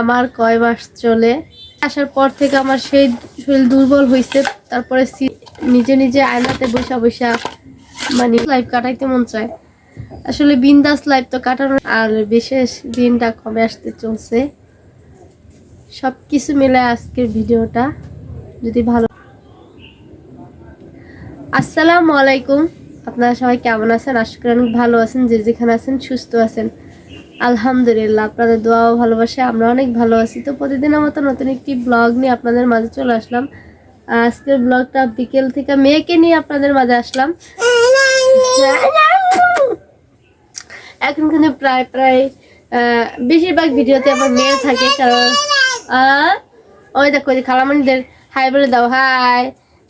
আমার কয় মাস চলে, আসার পর থেকে আমার সেই শরীর দুর্বল হয়েছে তারপরে নিজে নিজে আয়নাতে বসা বসা মানে লাইফ কাটাইতে মন চায়। আসলে বিন্দাস লাইফ তো কাটানো আর বিশেষ দিনটা কমে আসতে চলছে। সব কিছু মিলে আজকের ভিডিওটা। যদি ভালো আসসালামু আলাইকুম। আপনারা সবাই কেমন আছেন? আশা করি অনেক ভালো আছেন, যে যেখানে আছেন সুস্থ আছেন। আলহামদুলিল্লাহ, আপনাদের দোয়া ও ভালোবাসে, আমরা অনেক ভালো আছি। তো প্রতিদিনের মতো নতুন একটি ব্লগ নিয়ে আপনাদের মাঝে চলে আসলাম। আজকের ব্লগটা বিকেল থেকে মেয়েকে নিয়ে আপনাদের মাঝে আসলাম। এখন কিন্তু প্রায় প্রায় বেশিরভাগ ভিডিওতে আমার মেয়ে থাকে, কারণ ওই দেখো খালামণিদের হাই বলে দাও হাই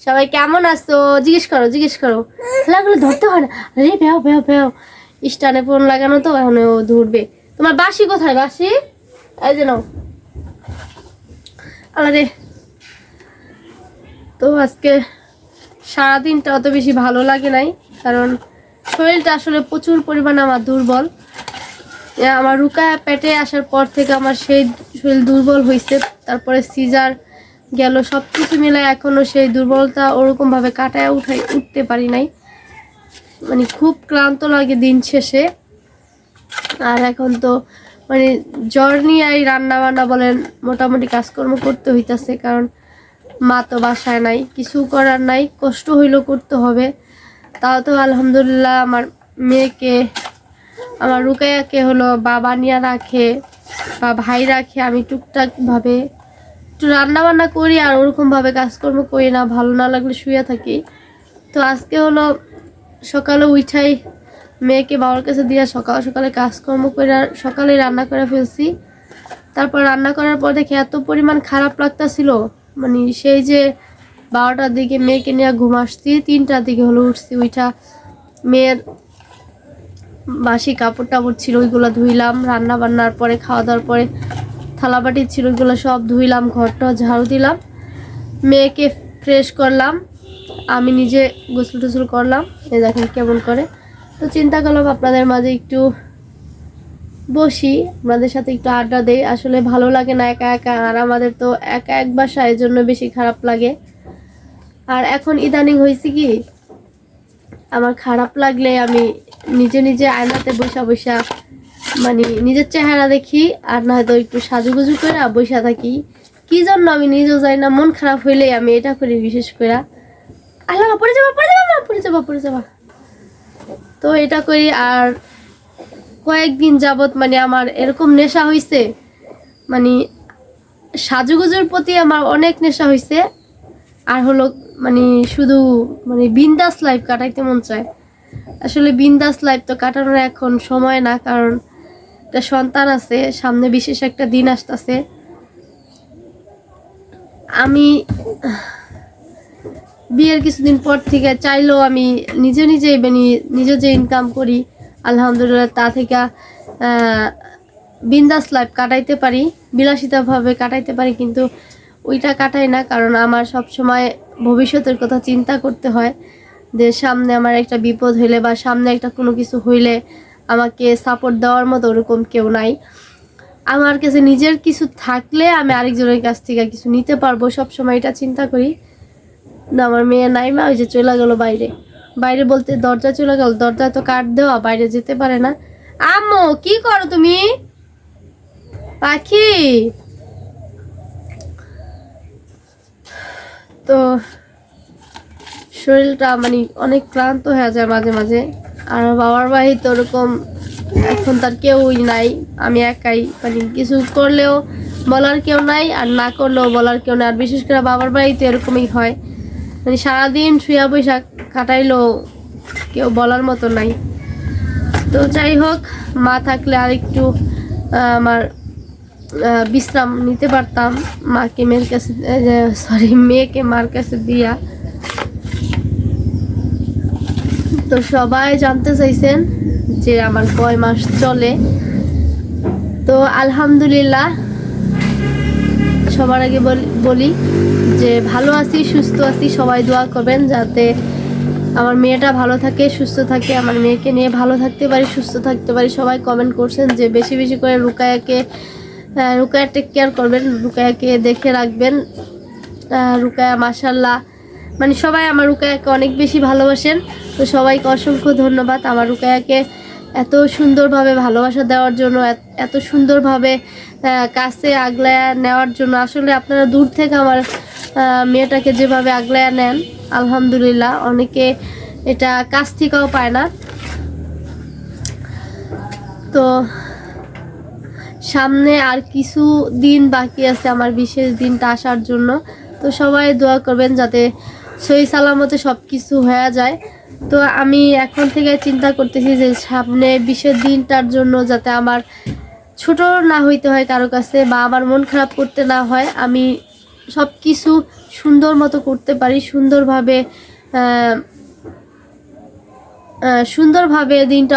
সবাই কেমন আসতো জিজ্ঞেস করো জিজ্ঞেস করো। খেলাগুলো ধরতে হয় না। আরে বেও বেও বেও স্টানে ফোন লাগানো তো, এখন ও ধরবে। তোমার বাসি কোথায়, বাসি? এই যে নাও। আলাদে তো আজকে সারাদিনটা অত বেশি ভালো লাগে নাই, কারণ শরীরটা আসলে প্রচুর পরিমাণে আমার দুর্বল। আমার রুকা পেটে আসার পর থেকে আমার সেই শরীর দুর্বল হয়েছে তারপরে সিজার গেল সব কিছু মিলে এখনও সেই দুর্বলতা ওরকমভাবে কাটায় উঠাই উঠতে পারি নাই। মানে খুব ক্লান্ত লাগে দিন শেষে। আর এখন তো মানে জ্বর নিয়ে রান্না বান্না বলেন, মোটামুটি কাজকর্ম করতে হইতাছে, কারণ মা তো বাসায় নাই, কিছু করার নাই, কষ্ট হইলেও করতে হবে। তাও তো আলহামদুলিল্লাহ আমার মেয়েকে, আমার রুকাইয়াকে হলো বাবা নিয়ে রাখে, বা ভাই রাখে, আমি টুকটাক ভাবে একটু রান্না বান্না করি আর ওরকমভাবে কাজকর্ম করি না, ভালো না লাগলে শুয়ে থাকি। তো আজকে হলো সকালে উঠাই মেয়েকে বাবার কাছে দিয়ে সকাল সকালে কাজকর্ম করে সকালে রান্না করে ফেলছি। তারপর রান্না করার পর দেখে এত পরিমাণ খারাপ লাগতাছিল। মানে সেই যে বারোটার দিকে মেয়েকে নিয়ে ঘুম আসছি, তিনটার দিকে হলো উঠছি ওইটা মেয়ের বাসি কাপড় টাপড় ছিল, ওইগুলো ধুইলাম রান্না বান্নার পরে খাওয়া দাওয়ার পরে থালাবাটি ছিল, ওইগুলো সব ধুইলাম, ঘরটা ঝাড়ু দিলাম। মেয়েকে ফ্রেশ করলাম, আমি নিজে গোসল টোসল করলাম এ দেখেন কেমন করে। তো চিন্তা করলাম আপনাদের মাঝে একটু বসি, আপনাদের সাথে একটু আড্ডা দেই। আসলে ভালো লাগে না একা একা, আর আমাদের তো একা এক বাসা এর জন্য বেশি খারাপ লাগে। আর এখন ইদানিং হয়েছে কি, আমার খারাপ লাগলে আমি নিজে নিজে আয়নাতে বসা বসা মানে নিজের চেহারা দেখি, আর না হয়তো একটু সাজুগুজু করে বসা থাকি। কি জন্য আমি নিজেও যাই না, মন খারাপ হইলে আমি এটা করি বিশেষ করে। আল্লাহ, পড়ে যাবা পড়ে যাবা পড়ে যাবা পড়ে যাবা। তো এটা করি আর কয়েকদিন যাবত মানে আমার এরকম নেশা হয়েছে মানে সাজুগুজুর প্রতি আমার অনেক নেশা হয়েছে আর হলো মানে শুধু মানে বিন্দাস লাইফ কাটাইতে মন চায়। আসলে বিন্দাস লাইফ তো কাটানোর এখন সময় না, কারণ একটা সন্তান আছে, সামনে বিশেষ একটা দিন আসতেছে। আমি বিয়ের কিছুদিন পর থেকে চাইলেও আমি নিজে নিজে মানে নিজে যে ইনকাম করি, আলহামদুলিল্লাহ তা থেকে বিন্দাস লাইফ কাটাইতে পারি, বিলাসিতাভাবে কাটাইতে পারি, কিন্তু ওইটা কাটাই না, কারণ আমার সব সময় ভবিষ্যতের কথা চিন্তা করতে হয় যে সামনে আমার একটা বিপদ হইলে বা সামনে একটা কোনো কিছু হইলে আমাকে সাপোর্ট দেওয়ার মতো ওরকম কেউ নাই। আমার কাছে নিজের কিছু থাকলে আমি আরেকজনের কাছ থেকে কিছু নিতে পারব সব সময় এটা চিন্তা করি। আমার মেয়ে নাই, মা ওই যে চলে গেল বাইরে। বাইরে বলতে দরজা চলে গেল, দরজা তো কাট দেওয়া, বাইরে যেতে পারে না। আম্মু, কি করো তুমি? পাখি! তো, শরীরটা মানে অনেক ক্লান্ত হয়ে যায় মাঝে মাঝে। আর বাবার বাড়ি তো ওরকম এখন তার কেউই নাই, আমি একাই। মানে কিছু করলেও বলার কেউ নাই, আর না করলেও বলার কেউ নাই। আর বিশেষ করে বাবার বাড়িতে এরকমই হয়। মানে সারাদিন শুয়া বৈশা কাটাইলেও কেউ বলার মতো নাই। তো যাই হোক, মা থাকলে আর একটু আমার বিশ্রাম নিতে পারতাম। মাকে মেয়ের কাছে সরি মেয়েকে মার কাছে দিয়া। তো সবাই জানতে চাইছেন যে আমার কয় মাস চলে। তো আলহামদুলিল্লাহ সবার আগে বলি- যে ভালো আছি, সুস্থ আছি, সবাই দোয়া করবেন যাতে আমার মেয়েটা ভালো থাকে, সুস্থ থাকে, আমার মেয়েকে নিয়ে ভালো থাকতে পারি, সুস্থ থাকতে পারি। সবাই কমেন্ট করছেন যে বেশি বেশি করে রুকায়াকে রুকায়া টেক কেয়ার করবেন, রুকায়াকে দেখে রাখবেন। রুকায়া মাসাল্লাহ মানে সবাই আমার রুকায়াকে অনেক বেশি ভালোবাসেন। তো সবাইকে অসংখ্য ধন্যবাদ আমার রুকায়াকে এত সুন্দরভাবে ভালোবাসা দেওয়ার জন্য, এত- সুন্দরভাবে কাছে আগলায়া নেওয়ার জন্য। আসলে আপনারা দূর থেকে আমার মেয়েটাকে যেভাবে আগলায়া নেন, আলহামদুলিল্লাহ, অনেকে এটা কাছ থেকেও পায় না। তো সামনে আর কিছু দিন বাকি আছে আমার বিশেষ দিনটা আসার জন্য। তো সবাই দোয়া করবেন যাতে সহি সালামতে সব কিছু হয়ে যায়। তো আমি এখন থেকে চিন্তা করতেছি যে সামনে বিশেষ দিনটার জন্য যাতে আমার ছোট না হইতে হয় কারও কাছে বা আমার মন খারাপ করতে না হয়, আমি সব কিছু সুন্দর মতো করতে পারি, সুন্দরভাবে সুন্দরভাবে দিনটা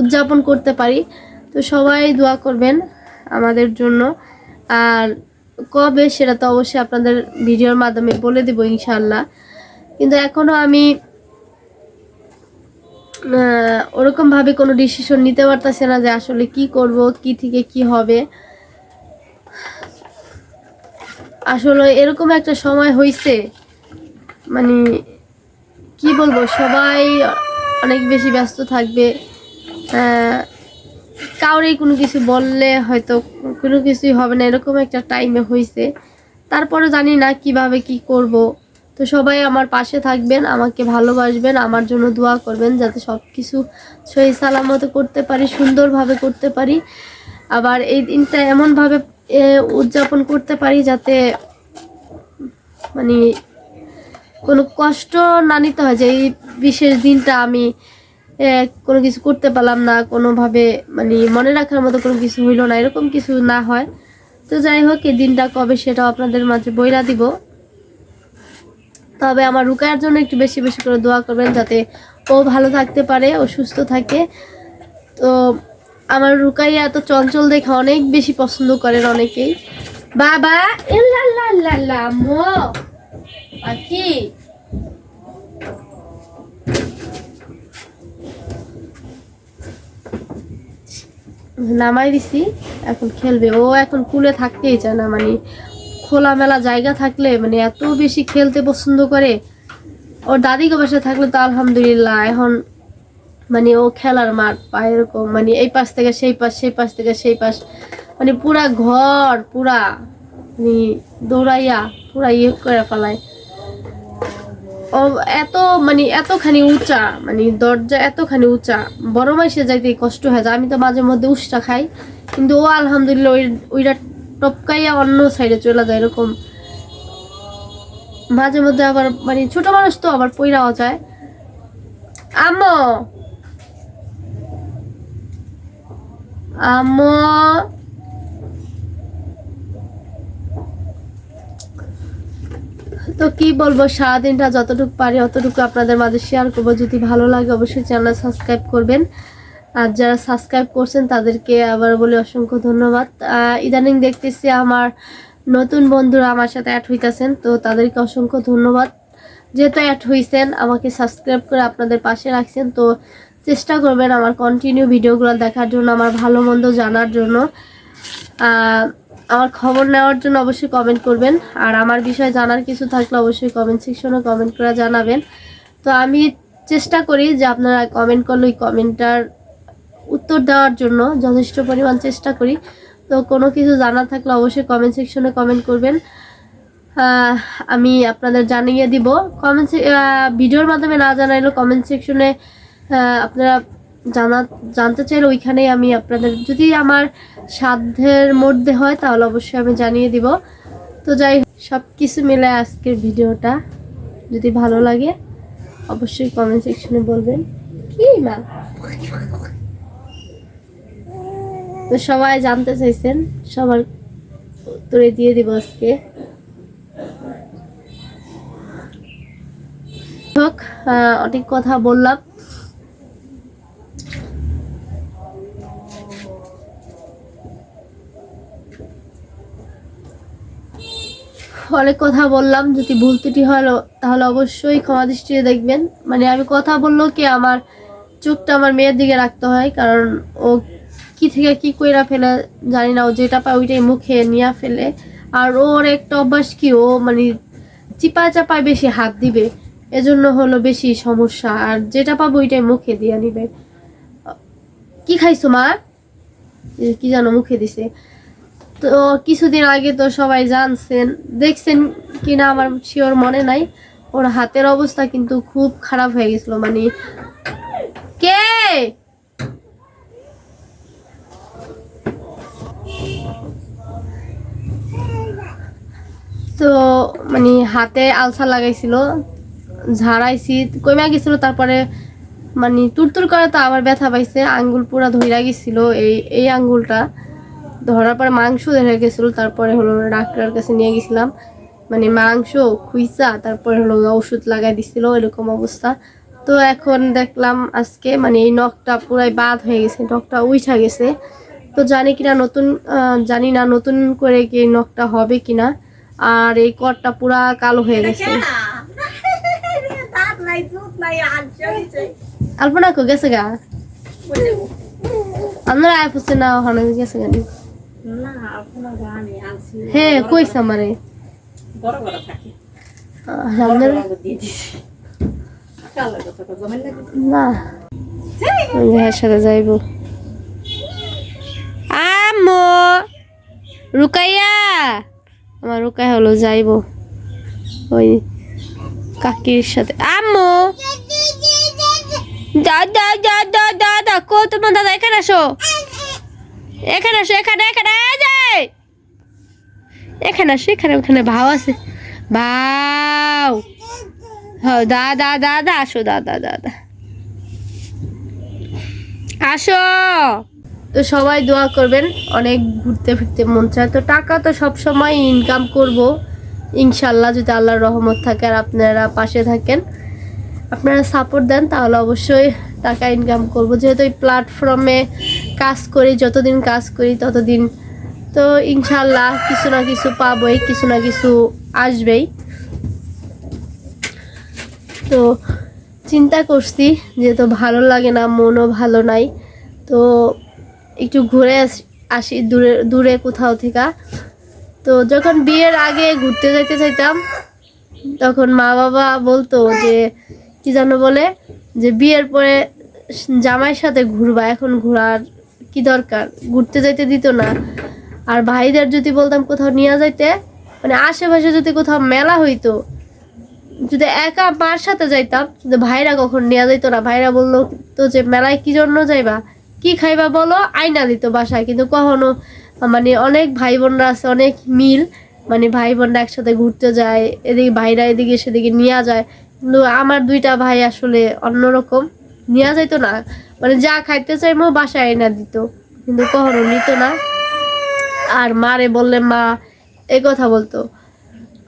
উদযাপন করতে পারি। তো সবাই দোয়া করবেন আমাদের জন্য। আর কবে সেটা তো অবশ্যই আপনাদের ভিডিওর মাধ্যমে বলে দেবো ইনশাল্লাহ কিন্তু এখনও আমি ওরকমভাবে কোনো ডিসিশন নিতে পারতেছে না যে আসলে কি করব, কি থেকে কি হবে। আসলে এরকম একটা সময় হয়েছে মানে কি বলব, সবাই অনেক বেশি ব্যস্ত থাকবে। কাউরেই কোনো কিছু বললে হয়তো কোনো কিছুই হবে না, এরকম একটা টাইমে হয়েছে তারপরে জানি না কীভাবে কি করব। তো সবাই আমার পাশে থাকবেন, আমাকে ভালোবাসবেন, আমার জন্য দোয়া করবেন যাতে সব কিছু সহি সালামত করতে পারি, সুন্দরভাবে করতে পারি। আবার এই দিনটা এমনভাবে উদযাপন করতে পারি যাতে মানে কোনো কষ্ট না নিতে হয় যে এই বিশেষ দিনটা আমি কোনো কিছু করতে পারলাম না, কোনোভাবে মানে মনে রাখার মতো কোনো কিছু হইল না, এরকম কিছু না হয়। তো যাই হোক, এই দিনটা কবে সেটাও আপনাদের মাঝে বইরা দিব। তবে আমার রুকায়ার জন্য একটু বেশি বেশি করে দোয়া করবেন যাতে ও ভালো থাকতে পারে, ও সুস্থ থাকে। তো আমার রুকাইয়া এত চঞ্চল দেখে অনেক বেশি পছন্দ করেন অনেকেই। বাবা পাখি নামাই দিছি, এখন খেলবে। ও এখন কুলে থাকতেই চায় না মানে খোলামেলা জায়গা থাকলে মানে এত বেশি খেলতে পছন্দ করে। ওর দাদিকে বাসা থাকলে তো আলহামদুলিল্লাহ, এখন মানে ও খেলার মাঠ পায় এরকম মানে এই পাশ থেকে সেই পাশ সেই পাশ থেকে সেই পাশ। মানে পুরা ঘর, পুরা মানে দৌড়াইয়া পুরা ইয়ে করে ফেলায়। ও এত মানে এতখানি উঁচা মানে দরজা এতখানি উঁচা। বড় মাসে যাইতে কষ্ট হয়ে যায় আমি তো মাঝে মধ্যে উষ্টা খাই, কিন্তু ও আলহামদুলিল্লাহ ওই ওইটা টপকাইয়া অন্য সাইডে চলে যায় এরকম। মাঝে মধ্যে আবার মানে ছোট মানুষ তো আবার পইরাও যায়। আম্মু! আম্মু! তো কি বলব, সারাদিনটা যতটুকু পারি অতটুকু আপনাদের মাঝে শেয়ার করব। যদি ভালো লাগে অবশ্যই চ্যানেল সাবস্ক্রাইব করবেন। আর যারা সাবস্ক্রাইব করছেন তাদেরকে আবার বলে অসংখ্য ধন্যবাদ। ইদানিং দেখতেছি আমার নতুন বন্ধুরা আমার সাথে অ্যাড হইতেছেন, তো তাদেরকে অসংখ্য ধন্যবাদ। যেহেতু অ্যাড হইছেন, আমাকে সাবস্ক্রাইব করে আপনাদের পাশে রাখছেন, তো চেষ্টা করবেন আমার কন্টিনিউ ভিডিওগুলো দেখার জন্য, আমার ভালো মন্দ জানার জন্য। আমার খবর নেওয়ার জন্য অবশ্যই কমেন্ট করবেন, আর আমার বিষয়ে জানার কিছু থাকলে অবশ্যই কমেন্ট সেকশনে কমেন্ট করে জানাবেন। তো আমি চেষ্টা করি যে আপনারা কমেন্ট করলে ওই কমেন্টটার উত্তর দেওয়ার জন্য যথেষ্ট পরিমাণ চেষ্টা করি। তো কোনো কিছু জানা থাকলে অবশ্যই কমেন্ট সেকশনে কমেন্ট করবেন। আমি আপনাদের জানিয়ে দিব। কমেন্ট ভিডিওর মাধ্যমে না জানাইলেও কমেন্ট সেকশনে আপনারা জানা, জানতে চাইলে ওইখানেই আমি আপনাদের, যদি আমার সাধ্যের মধ্যে হয় তাহলে অবশ্যই আমি জানিয়ে দিব। তো যাই সব কিছু মিলে আজকের ভিডিওটা, যদি ভালো লাগে, অবশ্যই কমেন্ট সেকশনে বলবেন। কি মা? তো সবাই জানতে চাইছেন, সবার উত্তরে দিয়ে দিব আজকে। হোক অনেক কথা বললাম। অনেক কথা বললাম, যদি ভুল ত্রুটি হয় তাহলে অবশ্যই ক্ষমা দৃষ্টিতে দেখবেন। মানে আমি কথা বললেও কি আমার চোখটা আমার মেয়ের দিকে রাখতে হয়, কারণ ও কি থেকে কি কইরা ফেলে জানি না, ও যেটা পায় ওইটাই মুখে নিয়ে ফেলে। আর ওর একটা অভ্যাস কি, ও মানে চিপা চাপায় বেশি হাত দিবে, এজন্য হলো বেশি সমস্যা। আর যেটা পাবো ওইটাই মুখে দিয়ে নিবে। কি খাইছো মা? কি জানো মুখে দিছে। তো কিছুদিন আগে তো সবাই জানছেন, দেখছেন কিনা আমার শিওর মনে নাই, ওর হাতের অবস্থা কিন্তু খুব খারাপ হয়ে গেছিল। মানে কে? তো মানে হাতে আলসার লাগাইছিল, ঝাড়াইছি কমে গেছিল, তারপরে মানে তুরতুর করে তো আবার ব্যথা পাইছে, আঙ্গুল পুরা ধইরা গেছিল এই এই আঙ্গুলটা। ধরার পরে মাংস ধরে গেছিল, তারপরে হলো ডাক্তারের কাছে নিয়ে গেছিলাম। মানে মাংস খুইসা তারপরে হলো ওষুধ লাগাই দিছিল, এরকম অবস্থা। তো এখন দেখলাম আজকে মানে এই নখটা পুরাই বাদ হয়ে গেছে, নখটা উইঠা গেছে। তো জানি কিনা নতুন জানি না নতুন করে কি নখটা হবে কিনা। আর এই কটটা পুরা কালো হয়ে গেছে। আলপনা কো গেছে গা? আপনারা আয় পড়ছে না ওখানে গেছে গা? হ্যাঁ কইছে আমারে। না? ভাইয়ের সাথে যাইব। আম্মু রুকাইয়া! আমার রুকাই হলো, যাইব। ওই কাকির সাথে। আম্মু! দাদা দাদা দাদা কো, তোমার দাদা, এখানে আসো। এখানে আসো, এখানে এখানে, এই যে! এখানে আসো, এখানে, ওখানে ভাও আছে। ভাও! হ্যাঁ দাদা দাদা আসো দাদা দাদা আসো! তো সবাই দোয়া করবেন, অনেক ঘুরতে ফিরতে মন চায়। তো টাকা তো সব সময় ইনকাম করব ইনশাল্লাহ যদি আল্লাহর রহমত থাকে আর আপনারা পাশে থাকেন, আপনারা সাপোর্ট দেন, তাহলে অবশ্যই টাকা ইনকাম করব। যেহেতু এই প্ল্যাটফর্মে কাজ করি, যতদিন কাজ করি ততদিন, তো ইনশাল্লাহ কিছু না কিছু পাবই, কিছু না কিছু আসবেই। তো চিন্তা করছি, যেহেতু ভালো লাগে না, মনও ভালো নাই, তো একটু ঘুরে আস- দূরে দূরে কোথাও থেকে। তো যখন বিয়ের আগে ঘুরতে যাইতে চাইতাম তখন মা বাবা বলতো যে, কি জানো বলে, যে বিয়ের পরে জামাইয়ের সাথে ঘুরবা, এখন ঘোরার কি দরকার? ঘুরতে যাইতে দিত না। আর ভাইদের যদি বলতাম কোথাও নিয়ে যাইতে মানে আশেপাশে যদি কোথাও মেলা হইতো, যদি একা মার সাথে যাইতাম, কিন্তু ভাইরা কখন নিয়ে যাইতো না। ভাইরা বলল তো যে, মেলায় কি জন্য যাইবা? কি খাইবা বলো? আইনা দিত বাসায়, কিন্তু কখনো মানে অনেক ভাই বোনরা আছে, অনেক মিল মানে ভাই বোনরা একসাথে ঘুরতে যায়, এদিকে ভাইরা এদিকে সেদিকে নিয়ে যায়। কিন্তু আমার দুইটা ভাই আসলে অন্যরকম, নিয়ে যাইতো না। মানে যা খাইতে চাইমো বাসায় আইনা দিত, কিন্তু কখনো নিত না। আর মারে বললে, মা, এ কথা বলতো।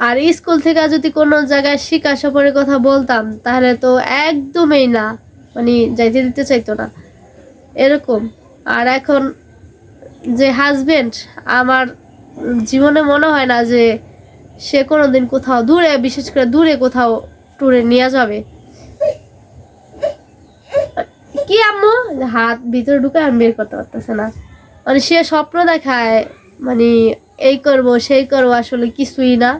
আর স্কুল থেকে যদি কোনো জায়গায় শিক্ষা সফরের কথা বলতাম, তাহলে তো একদমই না মানে যাইতে দিতে চাইতো না। এরকম। আর এখন যে হাজবেন্ড আমার জীবনে মনে হয় না যে সে কোনোদিন কোথাও দূরে, বিশেষ করে দূরে কোথাও ট্যুরে নিয়ে যাবে। কি আম্মু? হাত ভিতরে ঢুকে আমি বের করতে পারতেছে না। মানে সে স্বপ্ন দেখায় মানে এই করব, সেই করব, আসলে কিছুই না।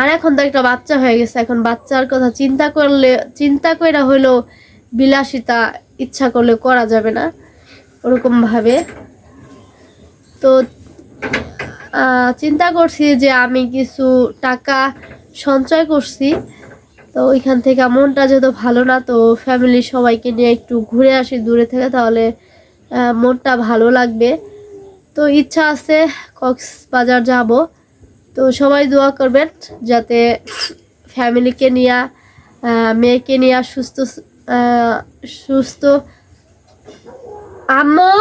আর এখন তো একটা বাচ্চা হয়ে গেছে। এখন বাচ্চার কথা চিন্তা করলে, চিন্তা করে হইলেও বিলাসিতা ইচ্ছা করলে করা যাবে না ওরকম ভাবে তো চিন্তা করছি যে আমি কিছু টাকা সঞ্চয় করছি। তো ওইখান থেকে মনটা যেহেতু ভালো না, তো ফ্যামিলির সবাইকে নিয়ে একটু ঘুরে আসি দূরে থেকে, তাহলে মনটা ভালো লাগবে। তো ইচ্ছা আছে, কক্সবাজার যাব। তো সবাই দোয়া করবেন যাতে ফ্যামিলিকে নিয়ে মেয়েকে নিয়ে সুস্থ সুস্থ। আম্মু?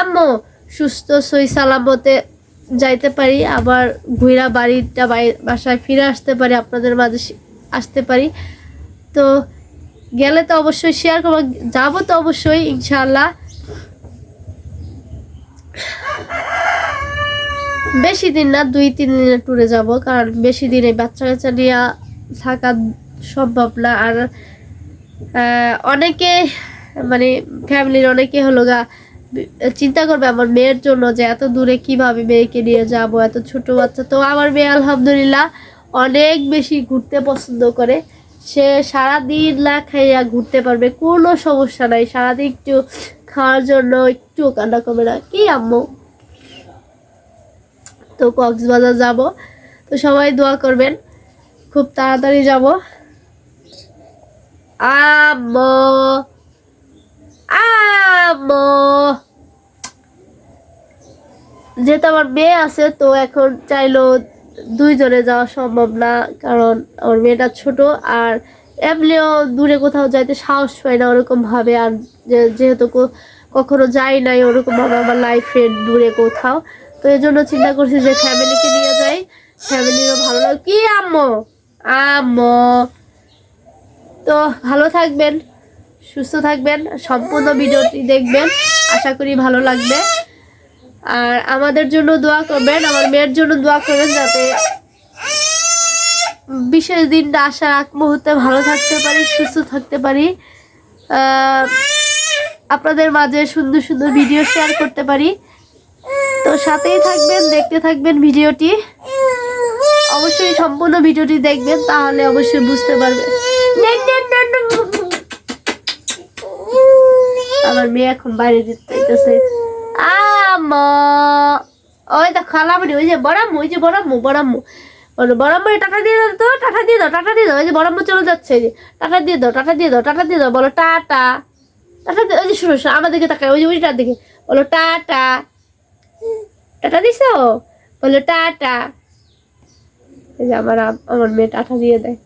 আম্মু, সুস্থ সই সালামতে যাইতে পারি, আবার ঘুরা বাড়িটা বাসায় ফিরে আসতে পারি, আপনাদের মাঝে আসতে পারি। তো গেলে তো অবশ্যই শেয়ার করব, যাব তো অবশ্যই ইনশাল্লাহ বেশি দিন না, দুই, তিন দিনের ট্যুরে যাব, কারণ বেশি দিন বাচ্চা কাচ্চা নিয়ে থাকা সম্ভব না। আর অনেকে মানে ফ্যামিলির অনেকে হলো গা, চিন্তা করবে আমার মেয়ের জন্য যে এত দূরে কীভাবে মেয়েকে নিয়ে যাব, এত ছোট বাচ্চা। তো আমার মেয়ে আলহামদুলিল্লাহ অনেক বেশি ঘুরতে পছন্দ করে। সে সারাদিন না খাইয়া ঘুরতে পারবে, কোনো সমস্যা নাই। সারাদিন একটু খাওয়ার জন্য একটু কান্না করবে না। কি আম্মু? তো কক্সবাজার যাব। তো সবাই দোয়া করবেন, খুব তাড়াতাড়ি যাব। আম্মু আম্মু। যেহেতু আমার মেয়ে আছে, তো এখন চাইলেও দুইজনে যাওয়া সম্ভব না, কারণ আমার মেয়েটা ছোট, আর এমনিও দূরে কোথাও যাইতে সাহস পায় না ওরকম ভাবে, আর যেহেতু কখনো যাই নাই ওরকম ভাবে আমার লাইফে দূরে কোথাও। তো এই জন্য চিন্তা করছি যে ফ্যামিলিকে নিয়ে যাই। ফ্যামিলিরও ভালো লাগে কি আম্মু? আম্মু। তো ভালো থাকবেন, সুস্থ থাকবেন, সম্পূর্ণ ভিডিওটি দেখবেন, আশা করি ভালো লাগবে। আর আমাদের জন্য দোয়া করবেন, আমার মেয়ের জন্য দোয়া করবেন যাতে বিশেষ দিনটা আসার আগ মুহূর্তে ভালো থাকতে পারি, সুস্থ থাকতে পারি। আপনাদের মাঝে সুন্দর সুন্দর ভিডিও শেয়ার করতে পারি। তো সাথেই থাকবেন, দেখতে থাকবেন ভিডিওটি। অবশ্যই সম্পূর্ণ ভিডিওটি দেখবেন, তাহলে অবশ্যই বুঝতে পারবেন। আমার মেয়ে এখন বাইরে চাইতেছে। আমা ওই তো খালামনি, ওই যে বড়াম্মু, ওই যে বড়াম্মু বড়াম্মু। বলো, বড়াম্মু টাটা দিয়ে দাও তো, টাটা দিয়ে দাও, টাটা দিয়ে দাও। ওই যে বড়াম্মু চলে যাচ্ছে যে। টাটা দিয়ে দাও, টাটা দিয়ে দাও, টাটা দিয়ে দাও। বলো, টাটা। টাটা দিয়ে, ওই যে শুনো শুনো আমাদেরকে তাকায়, ওই যে, ওইটার দিকে। বলো, টাটা। টাটা দিছো? বলো টাটা। আমার আমার মেয়ে টাটা দিয়ে দেয়।